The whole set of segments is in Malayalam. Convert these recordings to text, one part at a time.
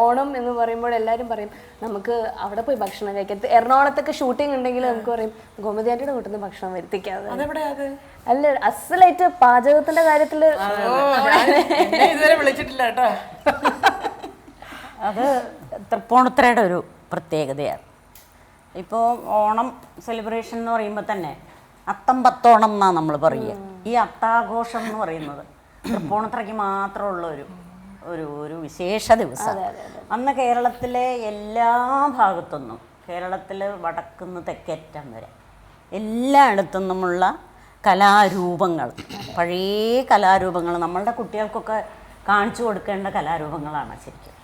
ഓണം എന്ന് പറയുമ്പോൾ എല്ലാവരും പറയും നമുക്ക് അവിടെ പോയി ഭക്ഷണം കഴിക്കാം. എറണാകുളത്തൊക്കെ ഷൂട്ടിംഗ് ഉണ്ടെങ്കിൽ നമുക്ക് പറയും ഗോമതി ആന്റിയുടെ വീട്ടിൽ നിന്ന് ഭക്ഷണം വരുത്തിക്കാതെ. അല്ല അസലായിട്ട് പാചകത്തിന്റെ കാര്യത്തിൽ ഇതുവരെ വിളിച്ചിട്ടില്ല കേട്ടോ. അത് തൃപ്പൂണിത്തറയുടെ ഒരു പ്രത്യേകതയാണ്. ഇപ്പോൾ ഓണം സെലിബ്രേഷൻ എന്ന് പറയുമ്പോൾ തന്നെ അത്തം പത്തോണം എന്നാണ് നമ്മൾ പറയുക ഈ അത്താഘോഷം എന്ന് പറയുന്നത് തൃപ്പൂണിത്തറയ്ക്ക് മാത്രമുള്ള ഒരു ഒരു ഒരു വിശേഷ ദിവസം. അന്ന് കേരളത്തിലെ എല്ലാ ഭാഗത്തുനിന്നും കേരളത്തിൽ വടക്കുന്ന് തെക്കേറ്റം വരെ എല്ലായിടത്തു നിന്നുമുള്ള കലാരൂപങ്ങൾ പഴയ കലാരൂപങ്ങൾ നമ്മളുടെ കുട്ടികൾക്കൊക്കെ കാണിച്ചു കൊടുക്കേണ്ട കലാരൂപങ്ങളാണ് ശരിക്കും.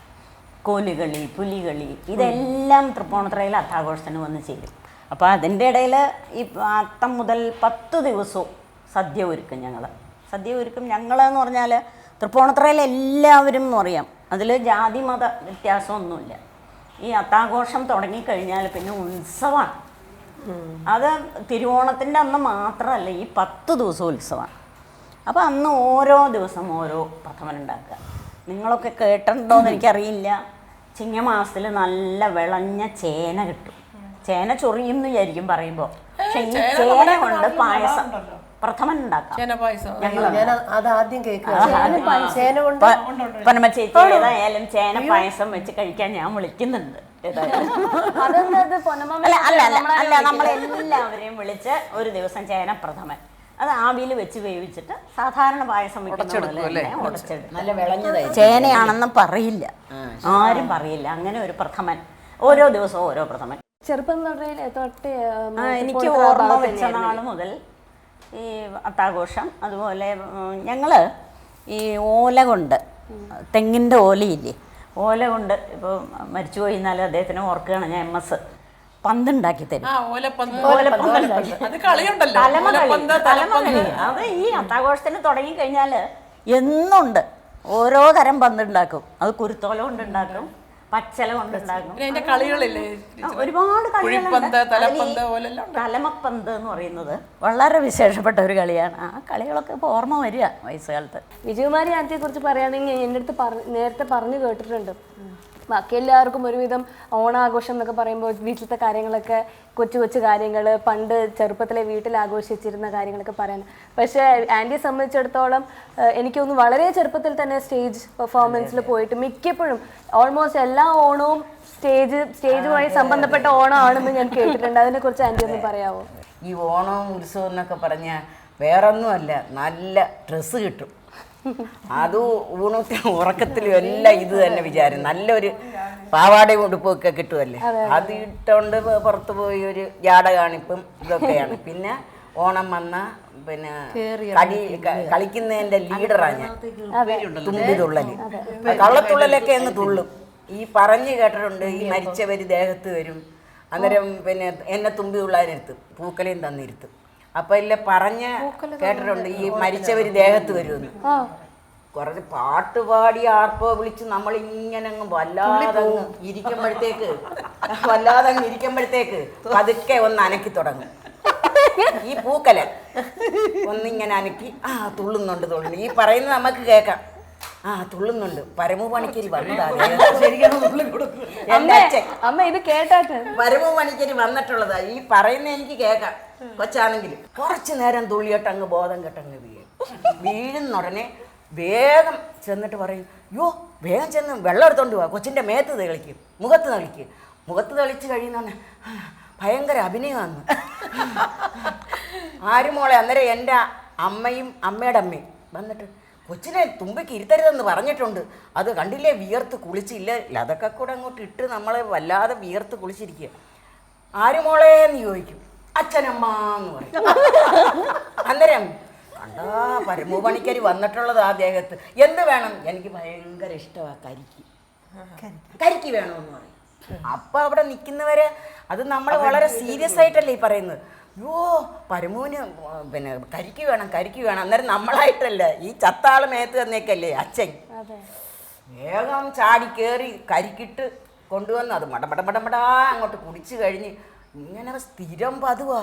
കോലുകളി പുലികളി ഇതെല്ലാം തൃപ്പൂണിത്തുറയിൽ അത്താഘോഷത്തിന് വന്ന് ചേരും. അപ്പോൾ അതിന്റെ ഇടയിൽ ഈ അത്തം മുതൽ പത്ത് ദിവസവും സദ്യ ഒരുക്കും ഞങ്ങൾ സദ്യ ഒരുക്കും ഞങ്ങൾ എന്ന് പറഞ്ഞാൽ തൃപ്പൂണിത്തുറയിൽ എല്ലാവരും എന്ന് പറയാം. അതിൽ ജാതി മത വ്യത്യാസമൊന്നുമില്ല. ഈ അത്താഘോഷം തുടങ്ങിക്കഴിഞ്ഞാൽ പിന്നെ ഉത്സവമാണ്. അത് തിരുവോണത്തിന്റെ അന്ന് മാത്രമല്ല ഈ പത്ത് ദിവസം ഉത്സവമാണ്. അപ്പോൾ അന്ന് ഓരോ ദിവസം ഓരോ പ്രഥമൻ ഉണ്ടാക്കുക. നിങ്ങളൊക്കെ കേട്ടിട്ടുണ്ടോ എന്ന് എനിക്കറിയില്ല. ചിങ്ങമാസത്തിൽ നല്ല വിളഞ്ഞ ചേന കിട്ടും. ചേന ചൊറിയും എന്ന് വിചാരിക്കും പറയുമ്പോൾ പക്ഷേ ഈ ചേന കൊണ്ട് പായസം. പ്രഥമൻ ഉണ്ടാക്കാം പനമ ചേച്ചി ഏതായാലും ചേന പായസം വെച്ച് കഴിക്കാൻ ഞാൻ വിളിക്കുന്നുണ്ട്. അല്ല അല്ല അല്ല നമ്മളെല്ലാവരെയും വിളിച്ച് ഒരു ദിവസം ചേന പ്രഥമൻ. അത് ആവിയിൽ വെച്ച് വേവിച്ചിട്ട് സാധാരണ പായസം ഉടച്ചെടുക്കും ചേനയാണെന്ന് പറയില്ല. ആരും പറയില്ല. അങ്ങനെ ഒരു പ്രഥമൻ. ഓരോ ദിവസവും ഓരോ പ്രഥമൻ. ചെറുപ്പം തൊട്ടേ ആ, എനിക്ക് ഓർമ്മ വെച്ച നാൾ മുതൽ ഈ അത്താഘോഷം. അതുപോലെ ഞങ്ങൾ ഈ ഓല കൊണ്ട് തെങ്ങിന്റെ ഓലയില്ലേ ഓല കൊണ്ട് ഇപ്പോൾ മരിച്ചു പോയിന്നാൽ അദ്ദേഹത്തിന് ഓർക്കുകയാണ് ഞാൻ എം എസ് പന്തുണ്ടാക്കി തരും. അത് ഈ അത്താഘോഷത്തിന് തുടങ്ങി കഴിഞ്ഞാൽ എന്നുണ്ട്. ഓരോ തരം പന്തുണ്ടാക്കും. അത് കുരുത്തോല കൊണ്ടുണ്ടാക്കും. പച്ചല കൊണ്ടുണ്ടാക്കും അതിന്റെ കളികളില്ലേ? ഒരുപാട് കളികളുണ്ട്. തലമപ്പന്ത് എന്ന് പറയുന്നത് വളരെ വിശേഷപ്പെട്ട ഒരു കളിയാണ്. ആ കളികളൊക്കെ ഇപ്പോൾ ഓർമ്മ വരിക വയസ്സുകാലത്ത്. വിജയകുമാരി ആന്റിയെ കുറിച്ച് പറയുകയാണെങ്കിൽ എന്റെ അടുത്ത് പറ നേരത്തെ പറഞ്ഞു കേട്ടിട്ടുണ്ട്. ബാക്കി എല്ലാവർക്കും ഒരുവിധം ഓണാഘോഷം എന്നൊക്കെ പറയുമ്പോൾ വീട്ടിലത്തെ കാര്യങ്ങളൊക്കെ കൊച്ചു കൊച്ചു കാര്യങ്ങൾ പണ്ട് ചെറുപ്പത്തിലെ വീട്ടിൽ ആഘോഷിച്ചിരുന്ന കാര്യങ്ങളൊക്കെ പറയാൻ. പക്ഷേ ആന്റിയെ സംബന്ധിച്ചിടത്തോളം എനിക്കൊന്ന് എനിക്ക് തോന്നുന്നു വളരെ ചെറുപ്പത്തിൽ തന്നെ സ്റ്റേജ് പെർഫോമൻസിൽ പോയിട്ട് മിക്കപ്പോഴും ഓൾമോസ്റ്റ് എല്ലാ ഓണവും സ്റ്റേജ് സ്റ്റേജുമായി സംബന്ധപ്പെട്ട ഓണമാണെന്ന് ഞാൻ കേട്ടിട്ടുണ്ട്. അതിനെക്കുറിച്ച് ആന്റി ഒന്ന് പറയാമോ ഈ ഓണവും ഉത്സവം എന്നൊക്കെ പറഞ്ഞാൽ വേറൊന്നുമല്ല നല്ല ഡ്രസ്സ് കിട്ടും. അത് ഊണത്തിനും ഉറക്കത്തിലും എല്ലാം ഇത് തന്നെ വിചാരം. നല്ലൊരു പാവാട ഉടുപ്പൊക്കെ കിട്ടുമല്ലേ അത് ഇട്ടുകൊണ്ട് പുറത്തു പോയി ഒരു ജാട കാണിപ്പും ഇതൊക്കെയാണ്. പിന്നെ ഓണം വന്ന പിന്നെ കളി ക- കളിക്കുന്നതിന്റെ ലീഡറാണ് ഞാൻ. തുമ്പി തുള്ളൽ. കള്ളത്തുള്ളലൊക്കെ അങ്ങ് തുള്ളും. ഈ പറഞ്ഞു കേട്ടിട്ടുണ്ട് ഈ മരിച്ചവര് ദേഹത്ത് വരും. അന്നേരം പിന്നെ എന്നെ തുമ്പി തുള്ളാനിരുത്തും പൂക്കലയും തന്നിരുത്തും. അപ്പൊ ഇല്ല പറഞ്ഞ് കേട്ടിട്ടുണ്ട് ഈ മരിച്ചവര് ദേഹത്ത് വരുമെന്ന്. കുറച്ച് പാട്ട് പാടി ആർപ്പോ വിളിച്ച് നമ്മൾ ഇങ്ങനെ അങ്ങ് വല്ലാതെ ഇരിക്കുമ്പോഴത്തേക്ക് വല്ലാതെ അങ്ങ് ഇരിക്കുമ്പോഴത്തേക്ക് പതുക്കെ ഒന്ന് അനക്കി തുടങ്ങും. ഈ പൂക്കല ഒന്നിങ്ങനെ അനക്കി ആ തുള്ളുന്നുണ്ട് തുള്ളുന്നു ഈ പറയുന്നത് നമുക്ക് കേൾക്കാം. ആ തുള്ളുന്നുണ്ട്. പരമു പണിക്കരി വന്നതാണ് അമ്മ ഇത് കേട്ടാട്ട്. പരമു പണിക്കരി വന്നിട്ടുള്ളതാ. ഈ പറയുന്ന എനിക്ക് കേൾക്കാം. കൊച്ചാണെങ്കിൽ കുറച്ച് നേരം തുള്ളിയിട്ട് അങ്ങ് ബോധം കെട്ടങ്ങ് വീഴും. വീഴുന്ന ഉടനെ വേഗം ചെന്നിട്ട് പറയും യോ വേഗം ചെന്ന് വെള്ളം എടുത്തോണ്ട് പോവാ കൊച്ചിന്റെ മേത്ത് തെളിക്കും മുഖത്ത് തെളിക്കും. മുഖത്ത് തെളിച്ച് കഴിയുന്നോന്നെ ഭയങ്കര അഭിനയമാണ് ആരും മോളെ അന്നേരം എന്റെ അമ്മയും അമ്മയുടെ അമ്മയും. വന്നിട്ട് കൊച്ചിനെ തുമ്പിക്ക് ഇരുത്തരുതെന്ന് പറഞ്ഞിട്ടുണ്ട്. അത് കണ്ടില്ലേ വിയർത്ത് കുളിച്ചില്ല? അതൊക്കെ കൂടെ അങ്ങോട്ട് ഇട്ട് നമ്മളെ വല്ലാതെ വിയർത്ത് കുളിച്ചിരിക്കുക. ആര് മോളെ? എന്ന് ചോദിക്കും. അച്ഛനമ്മ എന്ന് പറയും. അന്നേരം കണ്ടാ പരമു പണിക്കരി വന്നിട്ടുള്ളത് ആ ദേഹത്ത്. എന്ത് വേണം? എനിക്ക് ഭയങ്കര ഇഷ്ടമാണ് കരിക്ക്. കരിക്ക്. വേണമെന്ന് പറയും. അപ്പൊ അവിടെ നിൽക്കുന്നവരെ അത് നമ്മൾ വളരെ സീരിയസ് ആയിട്ടല്ലേ ഈ പറയുന്നത്. യോ പരമോന് പിന്നെ കരിക്ക് വേണം കരിക്ക് വേണം. അന്നേരം നമ്മളായിട്ടല്ല ഈ ചത്താൾ മേത്ത് തന്നേക്കല്ലേ അച്ഛൻ. വേഗം ചാടി കയറി കരിക്കിട്ട് കൊണ്ടുവന്ന് അത് മട മട മട അങ്ങോട്ട് കുടിച്ചു കഴിഞ്ഞ് ഇങ്ങനെ സ്ഥിരം പതുവാ.